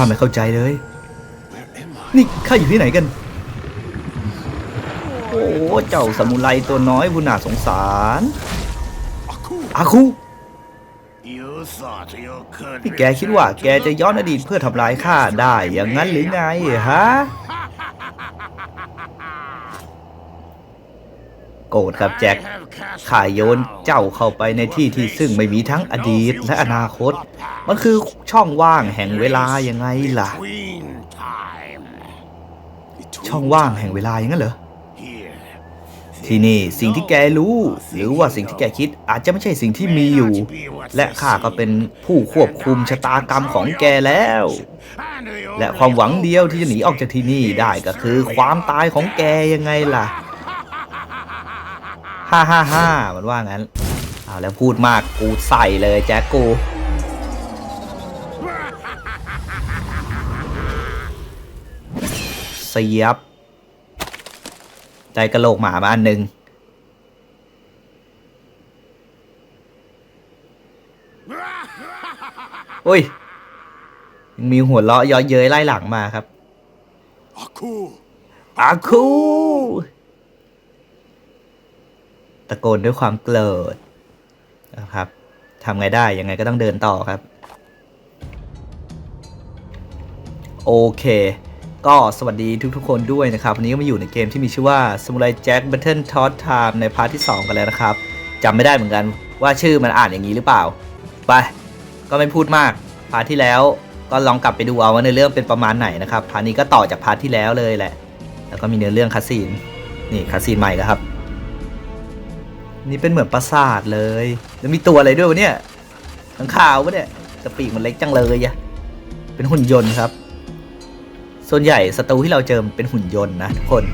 าไม่เข้าใจเลย Where am I? นี่ข้าอยู่ที่ไหนกัน โอ้เจ้าสมุไรตัวน้อยผู้น่าสงสาร Aku! อาคู You thought you could นี่แกคิดว่าแกจะย้อนอดีตเพื่อทำลายข้าได้อย่างนั้นหรือไงฮะ โกรธครับแจ็คข้าโยนเจ้าเข้าไปในที่ที่ซึ่งไม่มีทั้งอดีตและอนาคต มันคือช่องว่างแห่งเวลายังไงล่ะ Between time ช่องว่างแห่งเวลาอย่างนั้นเหรอ here. ที่นี่สิ่งที่แกรู้ หรือว่าสิ่งที่แกคิดอาจจะไม่ใช่สิ่งที่มีอยู่ และข้าก็เป็นผู้ควบคุมชะตากรรมของแกแล้ว And the และความหวังเดียวที่จะหนีออกจากที่นี่ได้ก็คือความตายของแกยังไงล่ะ ฮ่าฮ่าฮ่ามันว่างั้นเอาแล้วพูดมากกูใส่เลยแจ็คกูเสียบได้กระโหลกหมามาอันหนึ่งอุ้ยยังมีหัวเราะเย้อยเย้ยไล่หลังมาครับ Aku! อาคู ตะโกนด้วยความโกรธนะครับทำไงได้ยังไงก็ต้องเดินต่อครับ โอเค ก็สวัสดีทุกๆคนด้วยนะครับ วันนี้ก็มาอยู่ในเกมที่มีชื่อว่า Samurai Jack Battle Toss Time ในพาร์ทที่ 2 กันแล้วนะครับจำไม่ได้เหมือนกันว่าชื่อมันอ่านอย่างนี้หรือเปล่า ไป ก็ไม่พูดมาก พาร์ทที่แล้วก็ลองกลับไปดูเอาว่าในอเรื่องเป็นประมาณไหนนะครับ พาร์ทนี้ก็ต่อจากพาร์ทที่แล้วเลยแหละ แล้วก็มีเนื้อเรื่องคาซีนนี่คาซีนใหม่แล้วครับ นี่เป็นเหมือนปราสาทเลยแล้วมีตัวอะไรด้วยวะเนี่ยข้างข่าวปะเนี่ยกระปีกมันเล็กจังเลยอะเป็นหุ่นยนต์ครับ ส่วนใหญ่ศัตรูที่เราเจอเป็นหุ่นยนต์นะทุกคน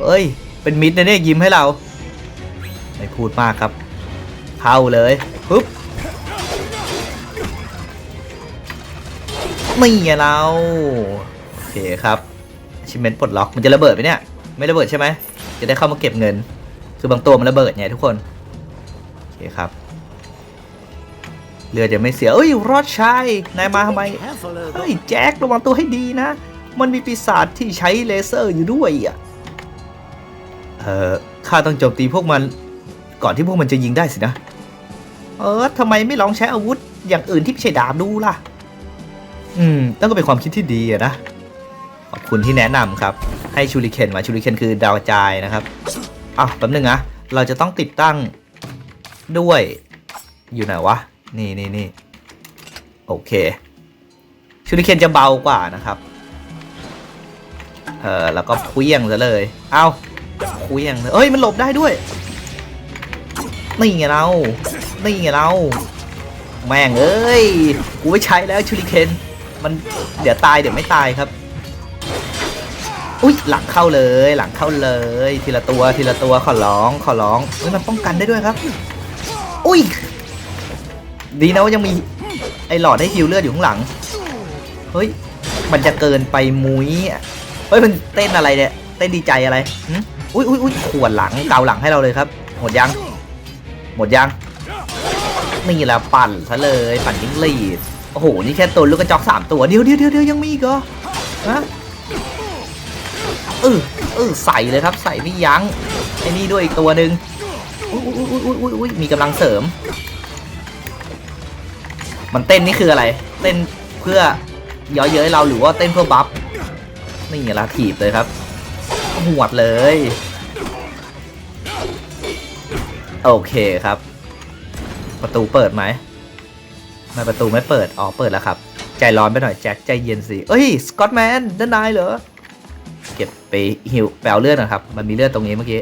เอ้ย เป็นมิตรนะเนี่ยยิ้มให้เรา ไม่พูดมากครับ เข้าเลยปึ๊บนี่เรา โอเคครับชิมเมนต์ปลดล็อกมันจะระเบิดไหมเนี่ย ไม่ระเบิดใช่ไหม จะได้เข้ามาเก็บเงิน คือบางตัวมันระเบิดไงทุกคนโอเคครับเรือจะไม่เสียเอ้ย รอดชัยนายมาทำไม เฮ้ย แจ็คระวังตัวให้ดีนะ มันมีปีศาจที่ใช้เลเซอร์อยู่ด้วยอะ เออข้าต้องโจมตีพวกมัน ก่อนที่พวกมันจะยิงได้สินะ เออทำไมไม่ลองใช้อาวุธ อย่างอื่นที่ไม่ใช่ดาบดูล่ะ อืมนั่นก็เป็นความคิดที่ดีอะนะ ขอบคุณที่แนะนำครับ ให้ชูริเคนมาชูริเคนคือดาวกระจายนะครับ อ้าวแป๊บนึงนะเราจะต้องติดตั้งด้วยอยู่ไหนวะ นี่นี่นี่โอเคชูริเคนจะเบากว่านะครับ เออแล้วก็เคลี้ยงซะเลย เอาเคลี้ยงเลยเอ้ยมันหลบได้ด้วย นี่ไงเรา นี่ไงเรา แม่งเอ้ย กูไม่ใช้แล้วชูริเคน มันเดี๋ยวตายเดี๋ยวไม่ตายครับ อุ้ยหลังเข้าเลย หลังเข้าเลย ทีละตัวทีละตัวขอร้องขอร้องเฮ้ยมันป้องกันได้ด้วยครับ อุ้ยดีนะว่ายังมีไอหลอดให้ฮิวเลือดอยู่ข้างหลังเฮ้ยมันจะเกินไปมุ้ยอะเฮ้ยมันเต้นอะไรเนี่ยเต้นดีใจอะไรอุ้ยอุ้ยอุ้ยขวนหลังเกาหลังให้เราเลยครับ หมดยังหมดยังนี่แหละปั่นซะเลยปั่นยิงลีดโอ้โหนี่แค่ตัวลูกกระจอกสามตัวเดียวเดี๋ยวเดี๋ยวเดี๋ยวยังมีอีกเหรอฮะ เออเออใส่เลยครับ ใส่ไม่ยั้งไอ้นี่ด้วยอีกตัวหนึ่งอุ้ยอุ้ยอุ้ยอุ้ยอุ้ยมีกำลังเสริม มันเต้นนี่คืออะไร เต้นเพื่อย้อยเย้ยเราหรือว่าเต้นเพื่อบัฟนี่ไงละถีบเลยครับหวดเลย โอเคครับ ประตูเปิดไหมไม่ประตูไม่เปิด อ๋อ เปิดแล้วครับ ใจร้อนไปหน่อยแจ็คใจเย็นสิ เอ้ย สกอตแมนด้านนเหรอ ไปหิวแปลเลือดนะครับ มันมีเลือดตรงนี้เมื่อกี้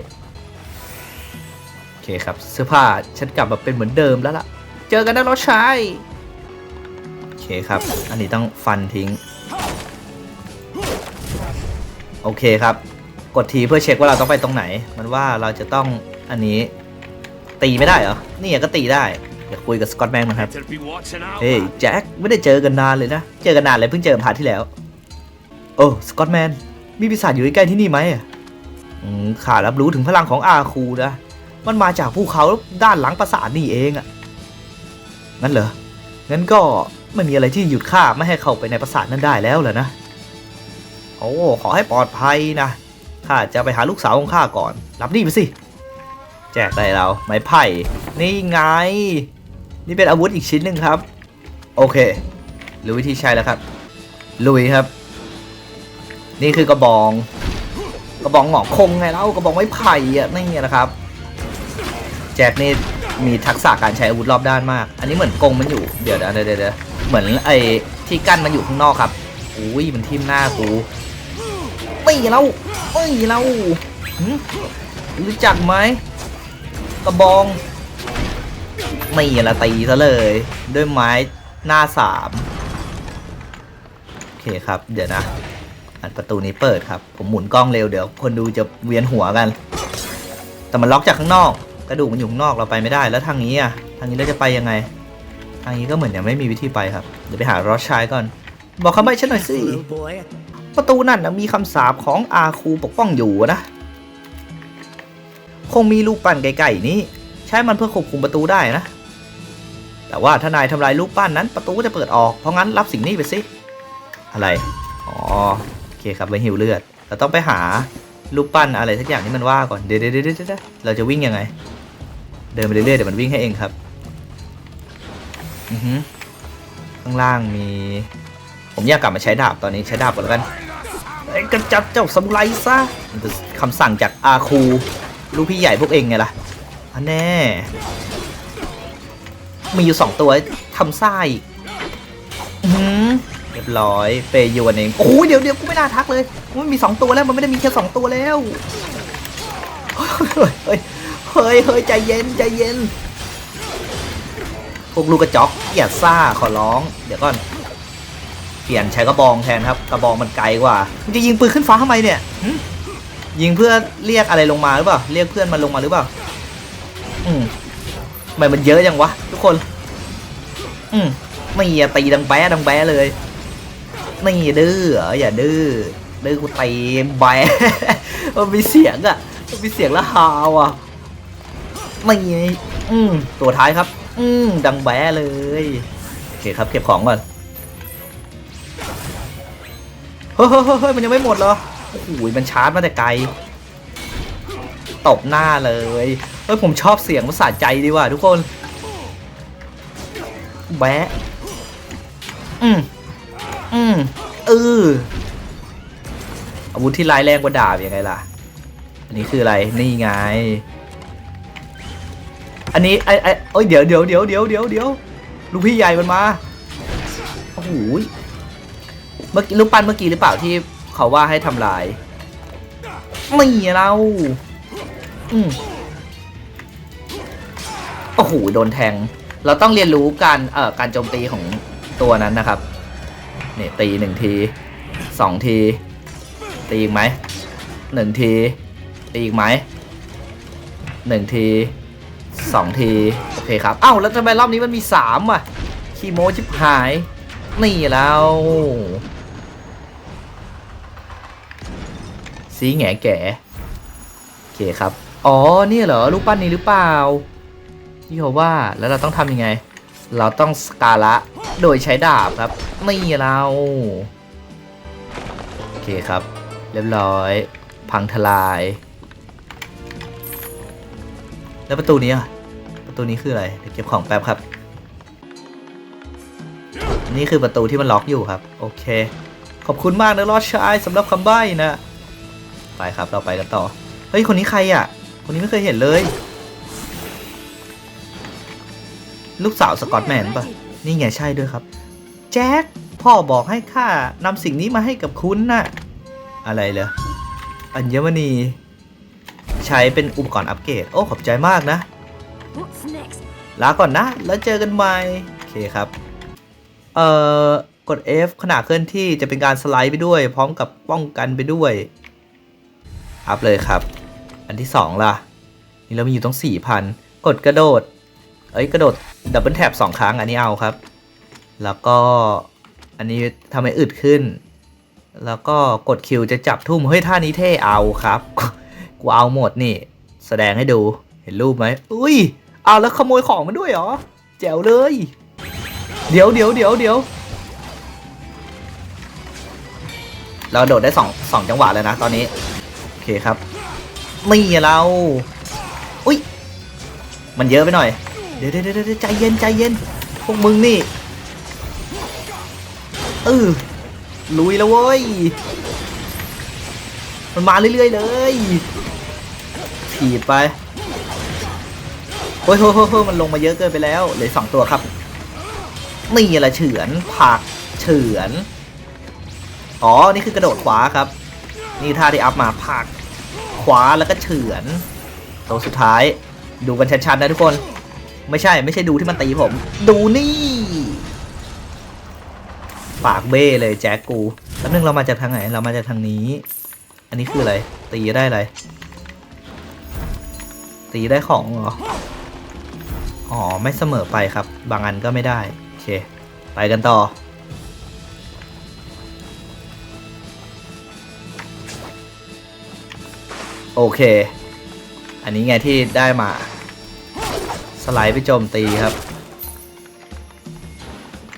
โอเคครับ เสื้อผ้าฉันกลับมาเป็นเหมือนเดิมแล้วล่ะ เจอกันนะน้องชาย โอเคครับ อันนี้ต้องฟันทิ้ง โอเคครับ กดทีเพื่อเช็คว่าเราต้องไปตรงไหน มันว่าเราจะต้องอันนี้ตีไม่ได้เหรอ นี่ก็ตีได้ เดี๋ยวคุยกับสกอตแมนนะครับ เฮ้ยแจ็คไม่ได้เจอกันนานเลยนะ เจอกันนานเลยเพิ่งเจอพาร์ทที่แล้ว โอ้สกอตแมน มีปีศาจอยู่ใกล้ที่นี่ไหมอืมข้ารับรู้ถึงพลังของอาคูนะ มันมาจากภูเขาด้านหลังปราสาทนี่เองอะงั้นเหรอ งั้นก็ไม่มีอะไรที่หยุดข้าไม่ให้เข้าไปในปราสาทนั้นได้แล้วเหรอนะ โอ้ ขอให้ปลอดภัยนะ ข้าจะไปหาลูกสาวของข้าก่อน รับนี่ไปสิ แจกอะไรเราไม้ไผ่ นี่ไง นี่เป็นอาวุธอีกชิ้นหนึ่งครับ โอเค รู้วิธีใช้แล้วครับ ลุยครับ นี่คือกระบอง กระบองหงอกคงไงเล่ากระบองไม้ไผ่อะนี่นะครับ แจ็คนี่มีทักษะการใช้อาวุธรอบด้านมาก อันนี้เหมือนกงมันอยู่ เดี๋ยวเดี๋ยวเดี๋ยวเดี๋ยวเหมือนไอ้ที่กั้นมันอยู่ข้างนอกครับ อุ้ยมันทิ่มหน้ากูไม่เราไม่เรารู้จักไหมกระบองไม่ละตีซะเลย ด้วยไม้หน้าสามโอเคครับ เดี๋ยวนะ อันประตูนี้เปิดครับ ผมหมุนกล้องเร็วเดี๋ยวคนดูจะเวียนหัวกัน แต่มันล็อกจากข้างนอก กระดูกมันอยู่ข้างนอกเราไปไม่ได้ แล้วทางนี้อะ ทางนี้เราจะไปยังไง ทางนี้ก็เหมือนยังไม่มีวิธีไปครับ เดี๋ยวไปหารอชายก่อน บอกคำใบ้ฉันหน่อยสิ ประตูนั่นนะมีคำสาปของอาคูปกป้องอยู่นะ คงมีลูกปั้นไกลๆนี้ ใช้มันเพื่อควบคุมประตูได้นะ แต่ว่าถ้านายทำลายลูกปั้นนั้น ประตูก็จะเปิดออก เพราะงั้นรับสิ่งนี้ไปสิ อะไร อ๋อ คครับไปหิวเลือด เราต้องไปหารูปปั้นอะไรสักอย่างที่มันว่าก่อนเดี๋ยวเดี๋ยวเดี๋ยวเดี๋ยวเราจะวิ่งยังไง เดินไปเรื่อยๆเดี๋ยวมันวิ่งให้เองครับ อือฮึข้างล่างมี ผมอยากกลับมาใช้ดาบตอนนี้ใช้ดาบก่อนแล้วกันไอ้ยกระจัดเจ้าสมุไรซะมันเป็นคำสั่งจากอาคูลูกพี่ใหญ่พวกเองไงล่ะอันแน่ มีอยู่สองตัวทำซ่าอีก บร้อยเปยยวนเองโอ้ยเดี๋ยวเดี๋ยวกูไม่น่าทักเลยมันมีสองตัวแล้วมันไม่ได้มีแค่สองตัวแล้วเฮ้ยเฮ้ยเฮ้ยใจเย็นใจเย็นพวกลูกกระจอกอย่าซ่าขอร้อง เดี๋ยวก่อนเปลี่ยนใช้กระบองแทนครับกระบองมันไกลกว่ามันจะยิงปืนขึ้นฟ้าทำไมเนี่ยยิงเพื่อเรียกอะไรลงมาหรือเปล่าเรียกเพื่อนมันลงมาหรือเปล่าอืมทำไมมันเยอะจังวะทุกคน อืมไม่อย่าตีดังแบ๊ะดังแบ๊ะเลย ไม่ดื้อออย่าดื้อดื้อกูตีแบ๊ะมันมีเสียงอะมันมีเสียงละฮาวอะไม่อืมตัวท้ายครับ อืมดังแบ๊ะเลยโอเคครับเก็บของก่อนเฮ้ยเฮ้ยเฮ้ยมันยังไม่หมดเหรอโอ้โหมันชาร์จมาแต่ไกลตบหน้าเลยเฮ้ยผมชอบเสียงภาษาใจดีว่ะทุกคนแบะอืม อืมเอออาวุธที่ร้ายแรงกว่าดาบยังไงล่ะ อันนี้คืออะไร นี่ไง อันนี้ไอ้ไอ้เอ้ยเดี๋ยวเดี๋ยวเดี๋ยวเดี๋ยวเดี๋ยวเดี๋ยวลูกพี่ใหญ่มันมา โอ้โหเมื่อกี้รูปปั้นเมื่อกี้หรือเปล่าที่เขาว่าให้ทำลาย ไม่เราอืมโอ้โห โดนแทง เราต้องเรียนรู้การ เอ่อ การโจมตีของตัวนั้นนะครับ นี่ยตีหนึ่งทีสองที ตีอีกไหมหนึ่งที ตีอีกไหมหนึ่งทีสองที โอเคครับ เอ้า แล้วทำไมรอบนี้มันมีสามอะคีโมชิบหาย นี่แล้วสีแง่แก่โอเคครับ อ๋อ นี่เหรอรูปปั้นนี้หรือเปล่าที่เขาว่าแล้วเราต้องทำยังไง เราต้องสกาละโดยใช้ดาบครับนี่เรา โอเคครับ เรียบร้อย พังทลาย แล้วประตูนี้อะประตูนี้คืออะไรเดี๋ยวเก็บของแป๊บครับ นี่คือประตูที่มันล็อกอยู่ครับ โอเค ขอบคุณมากนะลอดชายสำหรับคำใบ้นะ ไปครับเราไปกันต่อ เฮ้ย คนนี้ใครอะ คนนี้ไม่เคยเห็นเลย ลูกสาวสกอตแมนปะนี่ไงใช่ด้วยครับ แจ็คพ่อบอกให้ข้านำสิ่งนี้มาให้กับคุณน่ะ อะไรเหรออัญมณี ใช้เป็นอุปกรณ์อัปเกรด โอ้ขอบใจมากนะลาก่อนนะ แล้วเจอกันใหม่โอเคครับ เอ่อกด F ขณะเคลื่อนที่จะเป็นการสไลด์ไปด้วย พร้อมกับป้องกันไปด้วย อัพเลยครับ อันที่สองล่ะ นี่เรามีอยู่ต้องสี่พันกดกระโดด เอ้ยกระโดด ดับเบิลแท็บสองครั้งอันนี้เอาครับ แล้วก็อันนี้ทำให้อึดขึ้น แล้วก็กดคิวจะจับทุ่ม เฮ้ย ท่านี้เท่เอาครับ กูเอาหมดนี่ แสดงให้ดูเห็นรูปไหมอุ้ยเอาแล้วขโมยของมันด้วยเหรอ แจ๋วเลย เดี๋ยวเดี๋ยวเดี๋ยวเดี๋ยวเราโดดได้สองสองจังหวะเลยนะตอนนี้ โอเคครับนี่เรา อุ้ย มันเยอะไปหน่อย เดี๋ยวเดี๋ยวเดี๋ยวใจเย็นใจเย็น พวกมึงนี่เออลุยแล้วเว้ย มันมาเรื่อยๆเลยถีบไปโอ้ยโอ้ยโอ้ยมันลงมาเยอะเกินไปแล้วเหลือสองตัวครับนี่แหละเฉือนผักเฉือน อ๋อ นี่คือกระโดดขวาครับ นี่ท่าที่อัพมาผักขวาแล้วก็เฉือนตัวสุดท้ายดูกันชัดๆนะทุกคน ไม่ใช่ไม่ใช่ดูที่มันตีผม ดูนี่ปากเบ้เลยแจ็คกูแล้วนึงเรามาจากทางไหนเรามาจากทางนี้ อันนี้คืออะไร ตีได้อะไร ตีได้ของเหรออ๋อไม่เสมอไปครับ บางอันก็ไม่ได้โอเค ไปกันต่อโอเค อันนี้ไงที่ได้มา สไลด์ไปโจมตีครับ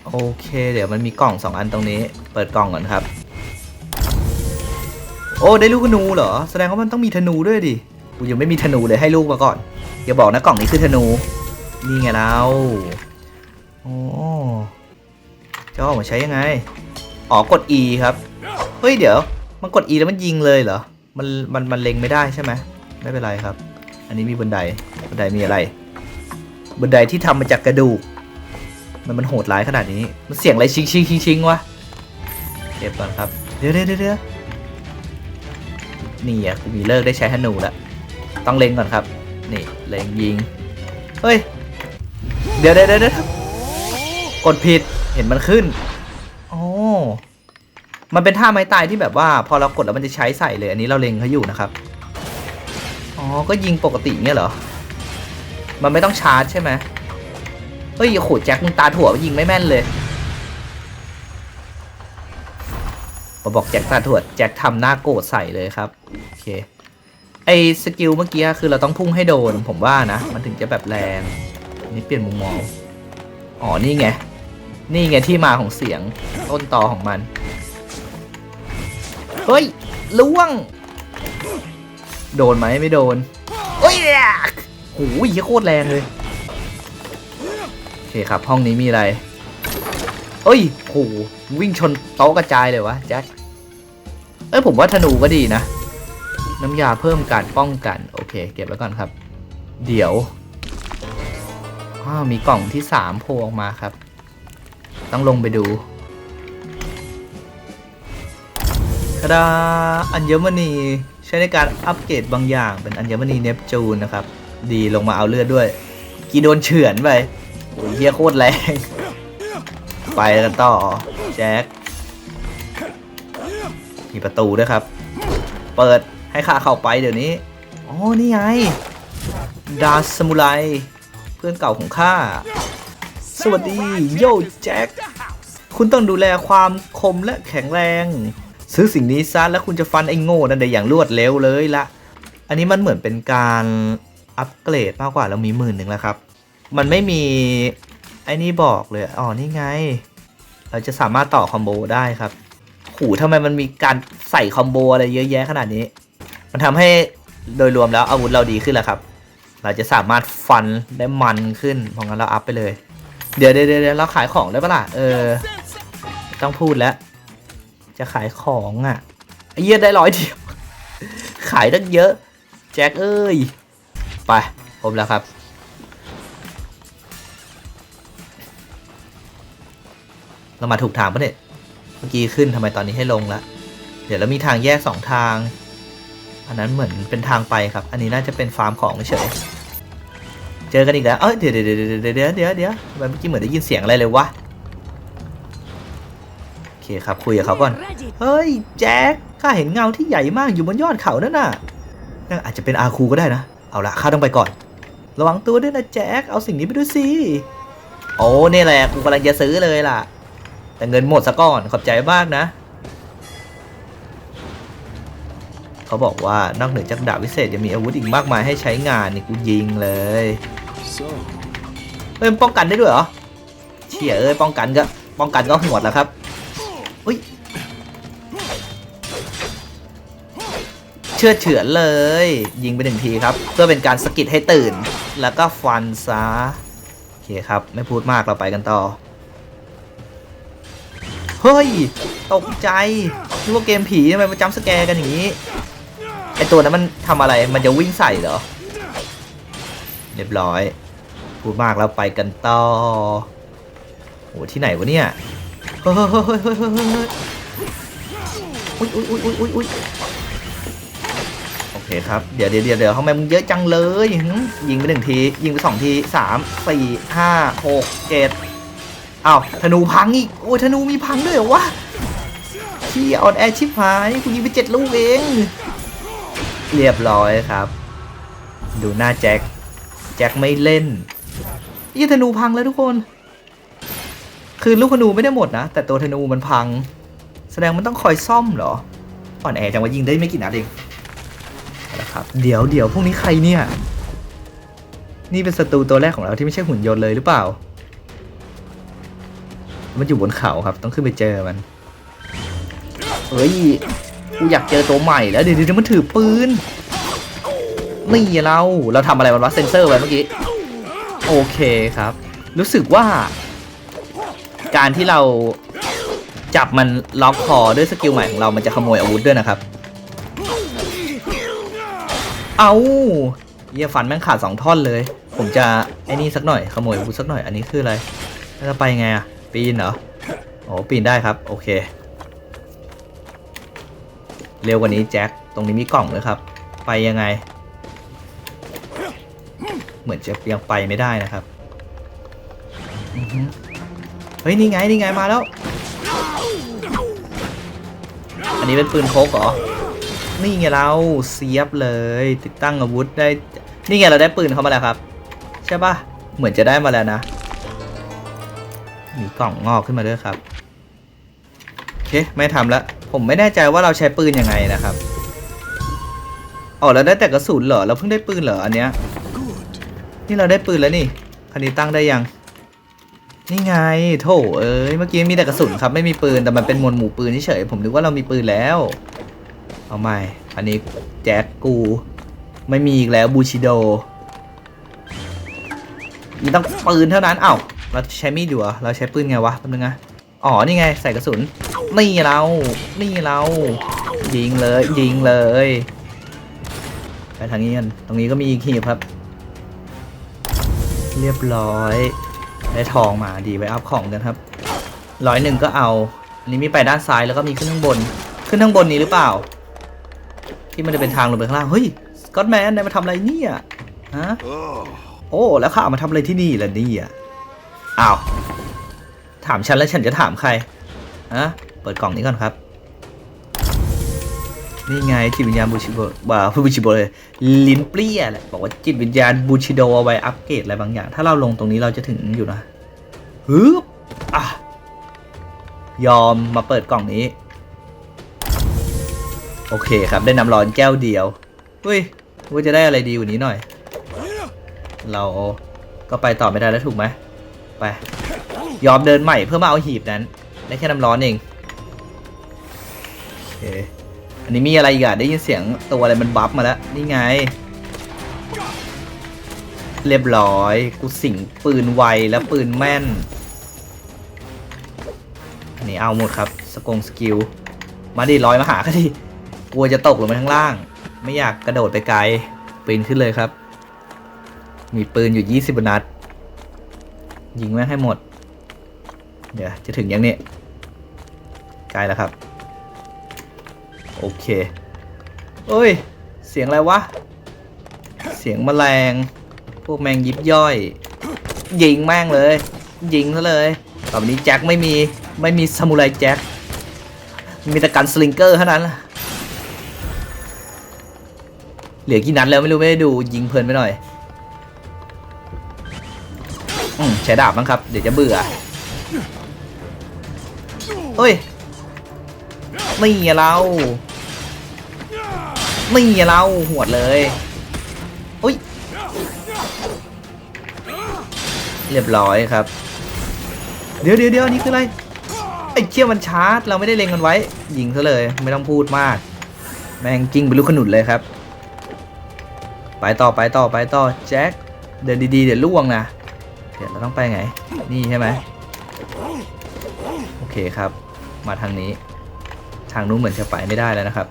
โอเค เดี๋ยวมันมีกล่องสองอันตรงนี้ เปิดกล่องก่อนครับ โอ้ได้ลูกธนูเหรอ แสดงว่ามันต้องมีธนูด้วยดิ กูยังไม่มีธนูเลยให้ลูกมาก่อนอย่าบอกนะกล่องนี้คือธนู นี่ไงเราโอ้จะเอาออกมาใช้ยังไง อ๋อกด E ครับ เฮ้ยเดี๋ยว มันกด E แล้วมันยิงเลยเหรอ มันมันมันเล็งไม่ได้ใช่ไหมไม่เป็นไรครับ อันนี้มีบันได บันไดมีอะไร บันไดที่ทำมาจากกระดูก มันมันโหดร้ายขนาดนี้ มันเสียงอะไรชิงชิงชิงชิงวะเก็บก่อนครับเดี๋ยวเดี๋ยวเดี๋ยวเดี๋ยนี่อะกูมีเลิกได้ใช้ธนูแล้วต้องเล็งก่อนครับ นี่เล็งยิงเฮ้ย เดี๋ยวเดี๋ยวเดี๋ยวกดผิดเห็นมันขึ้นโอ้มันเป็นท่าไม้ตายที่แบบว่า พอเรากดแล้วมันจะใช้ใส่เลย อันนี้เราเล็งเขาอยู่นะครับ อ๋อ ก็ยิงปกติเนี่ยเหรอ มันไม่ต้องชาร์จใช่ไหมเฮ้ยโอ้โหแจ็คมึงตาถั่วยิงไม่แม่นเลยมาบอกแจ็คตาถั่วแจ็คทำหน้าโกรธใส่เลยครับโอเคไอสกิลเมื่อกี้คือเราต้องพุ่งให้โดนผมว่านะ มันถึงจะแบบแรงนนี่เปลี่ยนมุมมองอ๋อนี่ไง นี่ไงที่มาของเสียงต้นตอของมัน เฮ้ยล่วง โดนไหมไม่โดน โอ้ย โอ้ยโคตรแรงเลย โอเคครับ ห้องนี้มีอะไร เอ้ยโหวิ่งชนโต๊ะกระจายเลยวะแจ็คเอ้ยผมว่าธนูก็ดีนะ น้ำยาเพิ่มการป้องกัน โอเค เก็บไว้ก่อนครับ เดี๋ยวอ้าวมีกล่องที่สามโผล่ออกมาครับ ต้องลงไปดูคดาอัญมณีใช้ในการอัปเกรดบางอย่างเป็นอัญมณีเนปจูนนะครับ ดีลงมาเอาเลือดด้วย กีโดนเฉือนไปโอ้ยเฮียโคตรแรง ไปกันต่อ แจ็ค มีประตูด้วยครับ เปิดให้ข้าเข้าไปเดี๋ยวนี้ อ๋อ นี่ไง ดาสมุไร เพื่อนเก่าของข้า สวัสดี โยแจ็ค คุณต้องดูแลความคมและแข็งแรง ซื้อสิ่งนี้ซะแล้วคุณจะฟันไอ้โง่นั่นได้อย่างรวดเร็วเลยละ อันนี้มันเหมือนเป็นการ อัปเกรดมากกว่าเรามีหมื่นหนึ่งแล้วครับ มันไม่มีไอ้นี่บอกเลย อ๋อ นี่ไง เราจะสามารถต่อคอมโบได้ครับหูทำไมมันมีการใส่คอมโบอะไรเยอะแยะขนาดนี้ มันทำให้โดยรวมแล้วอาวุธเราดีขึ้นแล้วครับ เราจะสามารถฟันได้มันขึ้น เพราะงั้นเราอัพไปเลย เดี๋ยวเดี๋ยวเดี๋ยวเราขายของได้ปะล่ะ เออ ต้องพูดแล้ว จะขายของอะไอ้เหี้ยได้ร้อยเดียว ขายตั้งเยอะ แจ็คเอ้ย ไปครบแล้วครับ เรามาถูกทางปะเนี่ย เมื่อกี้ขึ้นทำไมตอนนี้ให้ลงละ เดี๋ยวเรามีทางแยกสองทาง อันนั้นเหมือนเป็นทางไปครับ อันนี้น่าจะเป็นฟาร์มของเฉย เจอกันอีกแล้ว เอ้ยเดี๋ยวเดี๋ยวเดี๋ยวเดี๋ยวเดี๋ยวเดี๋ยวทำไมเมื่อกี้เหมือนได้ยินเสียงอะไรเลยวะ โอเคครับคุยกับเขาก่อน เฮ้ยแจ็คข้าเห็นเงาที่ใหญ่มากอยู่บนยอดเขานั่นน่ะนั่นอาจจะเป็นอาคูก็ได้นะ เอาละข้าต้องไปก่อน ระวังตัวด้วยนะแจ็ค เอาสิ่งนี้ไปด้วยสิ โอ้นี่แหละกูกำลังจะซื้อเลยล่ะ แต่เงินหมดซะก่อน ขอบใจมากนะ เขาบอกว่านอกเหนือจากดาบวิเศษยังมีอาวุธอีกมากมายให้ใช้งานนี่กูยิงเลยเฮ้ยมันป้องกันได้ด้วยเหรอ เชี่ยเอ้ยป้องกันก็ป้องกันก็หวดแล้วครับอุ้ย เชื่อเฉือนเลย ยิงไปหนึ่งทีครับ เพื่อเป็นการสกิดให้ตื่น แล้วก็ฟันซะโอเคครับ ไม่พูดมากเราไปกันต่อ เฮ้ย ตกใจนึกว่าเกมผีทำไมมาจำสแกร์กันอย่างนี้ไอตัวนั้นมันทำอะไรมันจะวิ่งใส่เหรอ เรียบร้อย พูดมากแล้วไปกันต่อโอ้ที่ไหนวะเนี่ยเฮ้ยเฮ้ยเฮ้ยเฮ้ยเฮ้ยเฮ้ยเฮ้ยอุ้ยอุ้ยอุ้ยอุ้ยอุ้ยอุ้ยโอ เคครับเดี๋ยวเดี๋ยวเดี๋ยวเดี๋ยวทำไมมึงเยอะจังเลย ยิงไปหนึ่งที ยิงไปสองทีสามสี่ห้าหกเจ็ดอ้าวธนูพังอีก โอ้ยธนูมีพังด้วยเหรอวะที่ออนแอร์ชิบหายกูยิงไปเจ็ดลูกเอง เรียบร้อยครับ ดูหน้าแจ็ค แจ็คไม่เล่นยี่ธนูพังแล้วทุกคน คือลูกธนูไม่ได้หมดนะ แต่ตัวธนูมันพัง แสดงมันต้องคอยซ่อมเหรอ อ่อนแอจังว่ายิงได้ไม่กี่นัดเอง ครับ เดี๋ยวเดี๋ยวพวกนี้ใครเนี่ย นี่เป็นศัตรูตัวแรกของเราที่ไม่ใช่หุ่นยนต์เลยหรือเปล่า มันอยู่บนเขาครับ ต้องขึ้นไปเจอมัน เฮ้ย กูอยากเจอตัวใหม่แล้วเดี๋ยวเดี๋ยวมันถือปืน นี่เรา เราทำอะไรมันวะเซนเซอร์ไว้เมื่อกี้ โอเคครับ รู้สึกว่า การที่เราจับมันล็อกคอด้วยสกิลใหม่ของเรา มันจะขโมยอาวุธด้วยนะครับ เอาเยี่ยฟันแม่งขาดสองท่อนเลย ผมจะไอ้นี่สักหน่อยขโมยอาวุธสักหน่อยอันนี้คืออะไรจะไปไงอะปีนเหรอโอ้ปีนได้ครับ โอเค เร็วกว่านี้แจ็คตรงนี้มีกล่องเลยครับ ไปยังไง เหมือนจะยังไปไม่ได้นะครับเฮ้ยนี่ไงนี่ไงมาแล้ว อันนี้เป็นปืนโคกเหรอ นี่ไงเราเสียบเลย ติดตั้งอาวุธได้ นี่ไงเราได้ปืนเข้ามาแล้วครับ ใช่ปะเหมือนจะได้มาแล้วนะ มีกล่องงอกขึ้นมาด้วยครับโอเคไม่ทำละ ผมไม่แน่ใจว่าเราใช้ปืนยังไงนะครับอ๋อเราได้แต่กระสุนเหรอ เราเพิ่งได้ปืนเหรออันเนี้ย นี่เราได้ปืนแล้วนี่ คันนี้ตั้งได้ยัง นี่ไง โถเอ้ย เมื่อกี้มีแต่กระสุนครับ ไม่มีปืน แต่มันเป็นมวลหมู่ปืนเฉยผมนึกว่าเรามีปืนแล้ว เอาใหม่ อันนี้แจ็คกู ไม่มีอีกแล้วบูชิโดมีต้องปืนเท่านั้น เอ้า เราใช้มีดอยู่เหรอ เราใช้ปืนไงวะแป๊บนึงนะอ๋อ นี่ไง ใส่กระสุน นี่เรา นี่เรา ยิงเลย ยิงเลย ไปทางนี้กัน ตรงนี้ก็มีอีบครับ เรียบร้อย ได้ทองมาดีไว้อัพของกันครับ ร้อยหนึ่งก็เอา อันนี้มีไปด้านซ้ายแล้วก็มีขึ้นข้างบน ขึ้นข้างบนนี้หรือเปล่า ที่มันจะเป็นทางลงไปข้างล่างเฮ้ยสกอตแมนนายมาทำอะไรเนี่ยฮะ Oh. โอ้แล้วข้ามาทำอะไรที่นี่ล่ะเนี่ยอ้าวถามฉันแล้วฉันจะถามใครฮะเปิดกล่องนี้ก่อนครับนี่ไงจิตวิญญาณบูชิโบว่าบูชิโบเลยลิ้นเปรี้ยแหละบอกว่าจิตวิญญาณบูชิโดเอาไว้อัปเกรดอะไรบางอย่าง ถ้าเราลงตรงนี้เราจะถึงอยู่นะฮึบอะยอมมาเปิดกล่องนี้ โอเคครับได้น้ำร้อนแก้วเดียวเฮ้ยว่าจะได้อะไรดีกว่านี้หน่อย เราก็ไปต่อไม่ได้แล้วถูกไหมไป ยอมเดินใหม่เพื่อมาเอาหีบนั้น ได้แค่น้ำร้อนเองโอเคอันนี้มีอะไรอีกอะได้ยินเสียงตัวอะไรมันบัฟมาแล้ว นี่ไง เรียบร้อย กูสิงปืนไวและปืนแม่น อันนี้เอาหมดครับ สกงสกิล มาดิลอยมาหากันดิ กลัวจะตกลงไปข้างล่าง ไม่อยากกระโดดไปไกลปีนขึ้นเลยครับ มีปืนอยู่20นัด ยิงแม่งให้หมด เดี๋ยวจะถึงยังเนี่ยใกล้แล้วครับ โอเคเอ้ย เสียงอะไรวะ เสียงแมลง พวกแมงยิบย่อย ยิงแม่งเลย ยิงซะเลยตอนนี้แจ็คไม่มี ไม่มีซามูไรแจ็ค มีแต่กันสลิงเกอร์เท่านั้น เหลือกี่นัดแล้วไม่รู้ไม่ได้ดูยิงเพลินไปหน่อยอืมใช้ดาบมั้งครับ เดี๋ยวจะเบื่อเฮ้ยนี่เรานี่เราหวดเลยอุ้ยเรียบร้อยครับ เดี๋ยวเดี๋ยวเดี๋ยวนนี้คืออะไรไอ้เชี่ยมันชาร์จ เราไม่ได้เล็งมันไว้ ยิงซะเลย ไม่ต้องพูดมาก แม่งกิ้งเป็นลูกขนุนเลยครับ ไปต่อไปต่อไปต่อแจ็คเดินดีๆเดี๋ยวล่วงนะเดี๋ยวเราต้องไปไง นี่ใช่ไหมโอเคครับ มาทางนี้ ทางนู้นเหมือนจะไปไม่ได้แล้วนะครับ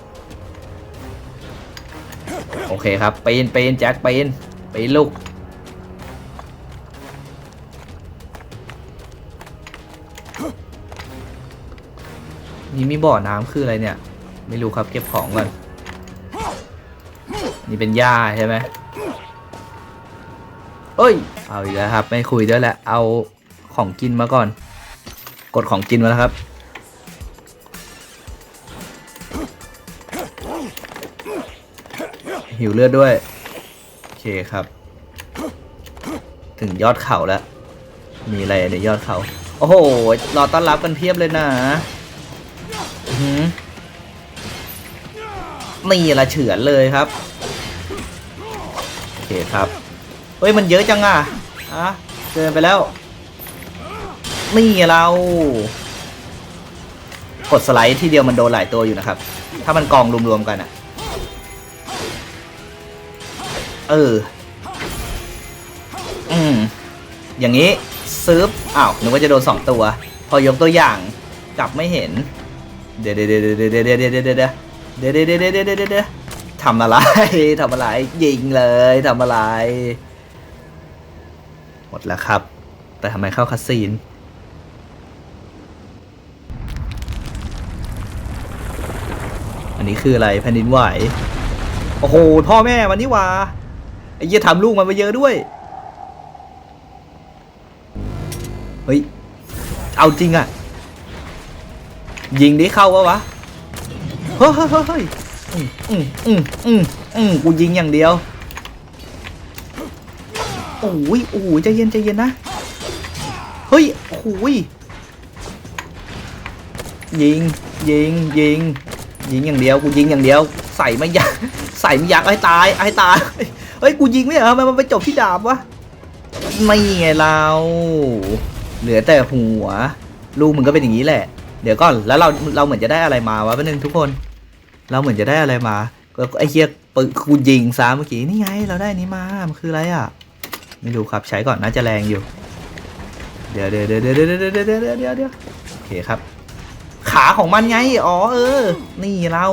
โอเคครับปีนปีนแจ็คปีนปีนลูกนี่มีบ่อน้ำคืออะไรเนี่ย ไม่รู้ครับเก็บของก่อน นี่เป็นหญ้าใช่ไหมเอ้ย เอาอีกแล้วครับ ไม่คุยด้วยแล้วเอาของกินมาก่อน กดของกินมาแล้วครับ หิวเลือดด้วย โอเคครับ ถึงยอดเขาแล้ว มีอะไรในยอดเขา โอ้โห รอต้อนรับกันเพียบเลยนะหือนี่ละเฉือนเลยครับ เคครับ เฮ้ยมันเยอะจังอะอะเกินไปแล้ว นี่เรา กดสไลด์ทีเดียวมันโดนหลายตัวอยู่นะครับ ถ้ามันกองรวมๆกันอะ เออ อืม อย่างนี้ซื้ออ้าวนึกว่าจะโดนสองตัว พอยกตัวอย่างกลับไม่เห็น เดี๋ยวเดี๋ยวเดี๋ยวเดี๋ยวเดี๋ยวเดี๋ยวเดี๋ยวเดี๋ยวเดี๋ยวเดี๋ยวเดี๋ยว ทำอะไร ทำอะไร ยิงเลยทำอะไร หมดแล้วครับ แต่ทำไมเข้าคาซีนอันนี้คืออะไรแผ่นดินไหว โอ้โห พ่อแม่มันนี่ว่าไอ้เหี้ยทำลูกมันมาเยอะด้วย เฮ้ย เอาจริงอะยิงได้เข้าวะวะ เฮ้ย อืมอืมอืมอืมอืมกูยิงอย่างเดียวโอ้ยโอ้ยใจเย็นใจเย็นนะเฮ้ยโอ้ยยิงยิงยิงยิงอย่างเดียวกูยิงอย่างเดียว ใส่ไม่ยักใส่ไม่ยักให้ตายให้ตายเฮ้ยกูยิงไม่เหรอทำไมมันไปจบที่ดาบวะไม่ไงเราเหลือแต่หัวลูกมึงก็เป็นอย่างนี้แหละ เดี๋ยวก่อนแล้วเราเราเหมือนจะได้อะไรมาวะแป๊บนึงทุกคน เราเหมือนจะได้อะไรมาไอ้เฮียปืนกูยิงซะเมื่อกี้นี่ไง เราได้นี้มา มันคืออะไรอะ ไม่รู้ครับใช้ก่อนน่าจะแรงอยู่ เดี๋ยวเดี๋ยวเดี๋ยวเดี๋ยวเดี๋ยวเดี๋ยวเดี๋ยวเดี๋ยวเดี๋ยวเดี๋ยวโอเคครับ ขาของมันไง อ๋อเออ นี่เรา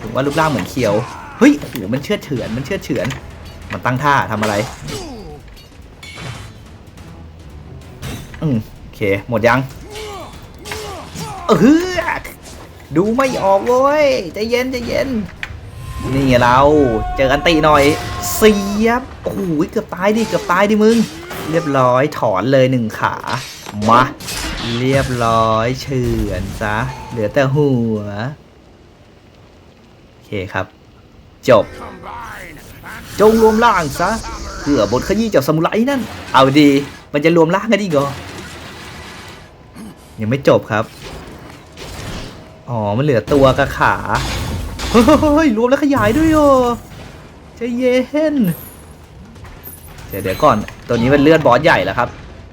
ถึงว่ารูปร่างเหมือนเคียว เฮ้ยโอ้โหมันเชื่อเฉือนมันเชื่อเฉือนมันตั้งท่าทำอะไร อืมโอเค หมดยังเออ ดูไม่ออกเว้ยใจเย็นใจเย็น นี่ไงเราเจอกันตีหน่อย เสียบโอ้โหเกือบตายดิเกือบตายดิมึง เรียบร้อยถอนเลยหนึ่งขา มา เรียบร้อยเฉือนซะ เหลือแต่หัว โอเคครับ จบ จงรวมร่างซะเพื่อบทขยี้เจ้าซามูไรนั่น เอาดี มันจะรวมร่างกันอีกเหรอยังไม่จบครับ อ๋อ มันเหลือตัวกับขา เฮ้ย รวมแล้วขยายด้วยโอใจเย็นเดี๋ยวเดี๋ยวก่อน ตัวนี้มันเลือดบอสใหญ่แล้วครับ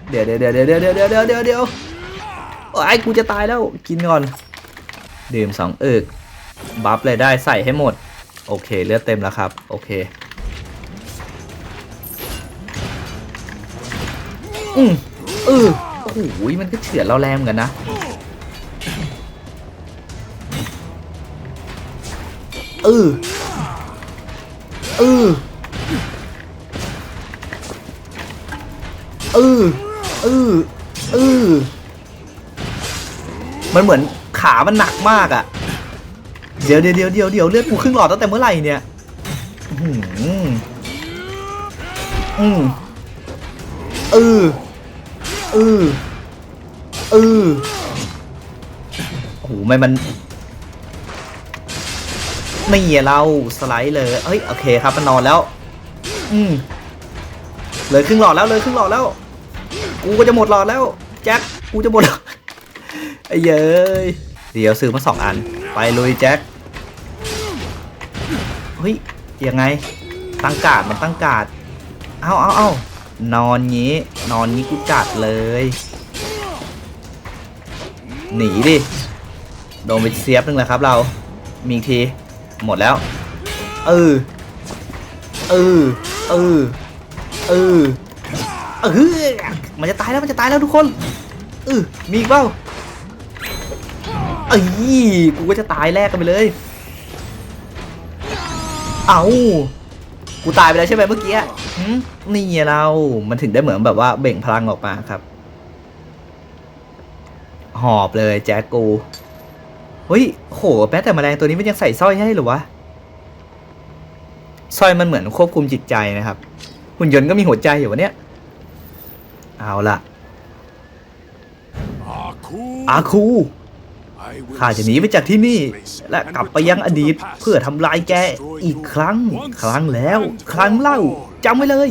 เดี๋ยวเดี๋ยวเดี๋ยวเดี๋ยวเดี๋ยวเดี๋ยวเดี๋ยวเดี๋ยวเดี๋ยวไอ้ยกูจะตายแล้ว กินก่อน ดื่มสองเอิกบัฟเลยได้ใส่ให้หมด โอเค เลือดเต็มแล้วครับ โอเค อืมเออโอ้โหมันก็เฉือนเราแรงเหมือนกันนะ เออเออเออเออเออมันเหมือนขามันหนักมากอะ่ะ เดี๋ยวเดี๋ยวเดี๋ยวเดี๋ยวเดี๋ยวเลือดกูครึ่งหลอดตั้งแต่เมื่อไหร่เนี่ย อื้อหืออืมเออเออเออโอ้โหไม่มัน ไม่เหี้ยเราสไลด์เลยเอ้ยโอเคครับมันนอนแล้ว อืมเลยครึ่งหลอดแล้วเลยครึ่งหลอดแล้ว กูก็จะหมดหลอดแล้วแจ็คกูจะหมดหลอดไอ้เย้ยเดี๋ยวซื้อมาสองอัน ไปลุยแจ็คเฮ้ยยังไง ตั้งกาดมันตั้งกาดเอาเอาเอานอนงี้ นอนงี้กูจัดเลย หนีดิโดนไปเสียบนึงแล้วครับเรา มีอีกที หมดแล้วเออเออเออเออเออมันจะตายแล้วมันจะตายแล้วทุกคนเออมีอีกเปล่าเอ้ยกูก็จะตายแรกกันไปเลย เอากูตายไปแล้วใช่ไหมเมื่อกี้นี่ไงเรามันถึงได้เหมือนแบบว่าเบ่งพลังออกมาครับ หอบเลยแจ็คกู เฮ้ยโหแม้แต่แมลงตัวนี้มันยังใส่สร้อยให้เหรือวะสร้อยมันเหมือนควบคุมจิตใจนะครับ หุ่นยนต์ก็มีหัวใจอยู่วะเนี่ยเอาละ Aku. อาคู I will ข้าจะหนีไปจากที่นี่ escape this place และ and กลับไปยังอดีต return to the past. เพื่อทำลายแกอีกครั้ง ครั้งแล้ว ครั้งเล่าจำไว้เลย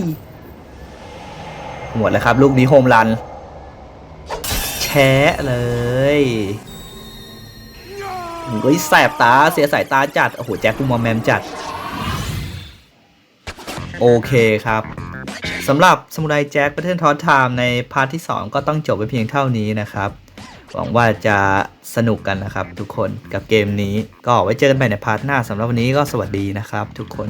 หมดแล้วครับ ลูกนี้โฮมรัน แชะเลย เฮ้ยแสบตาเสียสายตาจัด โอ้โห แจ็คกูมอมแมมจัด โอเคครับสำหรับสมุไรแจ็คประเทศทอสไทม์ในพาร์ทที่ 2 ก็ต้องจบไปเพียงเท่านี้นะครับ หวังว่าจะสนุกกันนะครับทุกคนกับเกมนี้ก็ไว้เจอกันใหม่ในพาร์ทหน้าสำหรับวันนี้ก็สวัสดีนะครับทุกคน